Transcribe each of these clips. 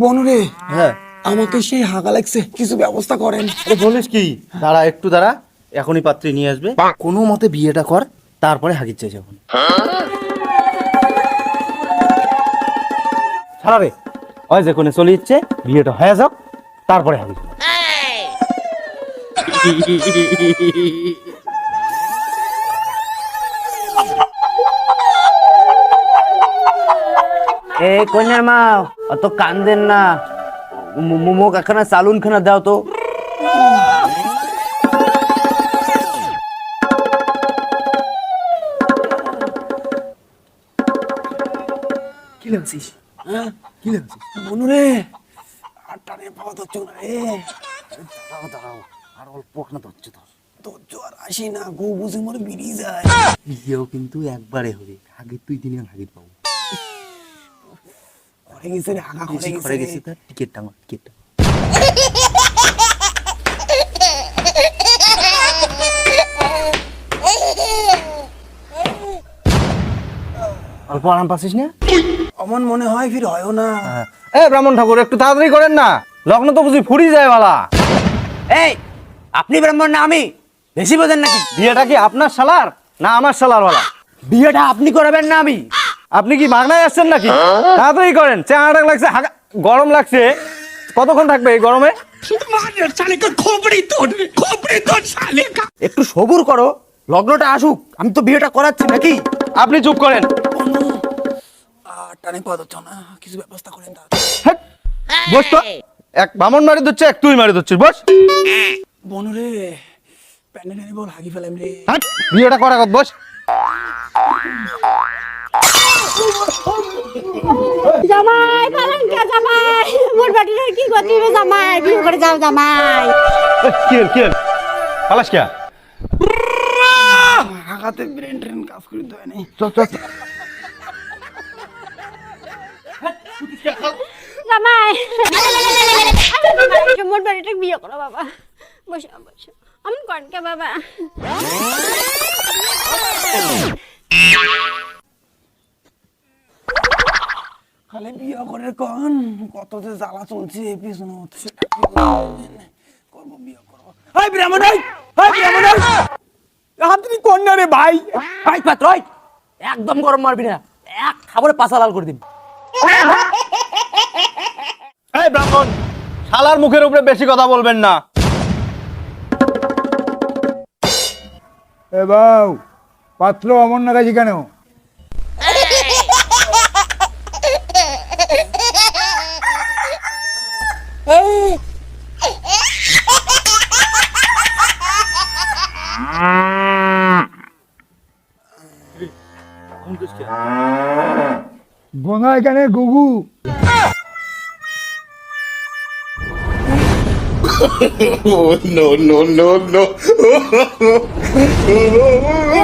বনুরে হ্যাঁ। আমাকে সেই হাগা লাগছে কিছু ব্যবস্থা করেন। আরে বলিস কি? দাঁড়া একটু দাঁড়া এখনই পাত্রী নিয়ে আসবে। কোনো মতে বিয়েটা কর তারপরে হাগির চাই যখন ছাড়াবে ওই যে কোনে চলে যাচ্ছে বিয়েটা হয়ে যাক তারপরে হাগি। এ কন্যার মা অত কান্দেন না। মো- মো- একখানা চালুন খানা দাও তো। কি লাগছিস? হ্যাঁ? কি লাগছিস? ধরছ না রে। দাঁড়াও দাঁড়াও আর অল্প না ধরছে তো ধরছ আর আসি না গো বুঝে মরে বেরিয়ে যায়। কিন্তু একবারে হবে। হাগির তুই দিনে হাগির পাবো। ঘরে গেছে রে হাগা ঘরে ঘরে গেছে তার টিকিট টাঙা টিকিট। অল্প আরাম পাচ্ছিস না? অমন মনে হয় ফির হয়ও না। এ ব্রাহ্মণ ঠাকুর একটু তাড়াতাড়ি করেন না। লগ্ন তো বুঝি ফুরি যায় বালা। এই আপনি ব্রাহ্মণ না আমি? বেশি বোঝেন নাকি? বিয়েটা কি আপনার শালার না আমার শালার বালা? বিয়েটা আপনি করাবেন না আমি? আপনি কি মাগনায় আসছেন নাকি? তাড়াতাড়ি করেন চেহারাটা লাগছে গরম লাগছে। কতক্ষণ থাকবে এই গরমে? একটু সবুর করো লগ্নটা আসুক আমি তো বিয়েটা করাচ্ছি নাকি? আপনি চুপ করেন। টানে পাওয়া ধরছ না? কিছু ব্যবস্থা করেন বস তো। এক বামন মারি দিচ্ছে এক তুই মারি দিচ্ছিস বস। বনুরে প্যান্ডে টানে বল হাগি ফেলাম রে। বিয়েটা করা বস। জামাই পালন কে জামাই। মোর বাটির কি করতে হবে জামাই? বিয়ে করে যাও জামাই। কি হল, কি হল? পালাস কে? হাগাতে ব্রেন ট্রেন কাজ করে দেয় নাই জামাই। মোর বাড়িটা বিয়ে করো বাবা। বসো বসো। আমি করেন কে বাবা। খালি বিয়ে করে কন? কত যে জ্বালা চলছে পিছনে বলবেন? করব বিয়ে করব। হাই ব্রাহ্মণ হাই হাই ব্রাহ্মণ হাই হাতনি কন্যা রে ভাই? ভাই পাত্র একদম গরম মারবি না। এক খাবারে পাছা লাল করে দিবি এই ব্রাহ্মণ শালার মুখের উপরে বেশি কথা বলবেন না। এ বাউ পাত্র অমর না গেছি কেন? বোনা এখানে গুগু।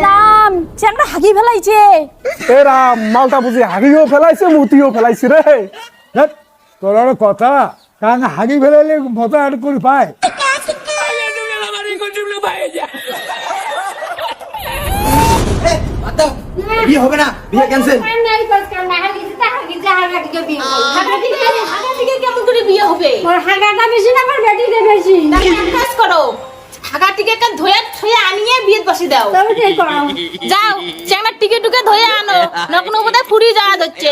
রাম চ্যাংড়া হাগি ফেলাইছে। এ রাম মালটা বুঝি হাগিও ফেলাইছে মুতিও ফেলাইছে রে। তোর কথা। কারণ হাগি ফেলাইলে আর করে পায়। বিয়ে হবে না বিয়ে ক্যান্সেল মোর হাগাটা বেশি না আমার বেটিটা বেশি। কাজ করো হাগা টিকে একটা ধোয়া থুয়ে আনিয়ে বিয়ে বসে দাও। তবে ঠিক করো যাও টিকে টুকে ধুয়ে আনো নকন বোধহয় ফুরি যাওয়া হচ্ছে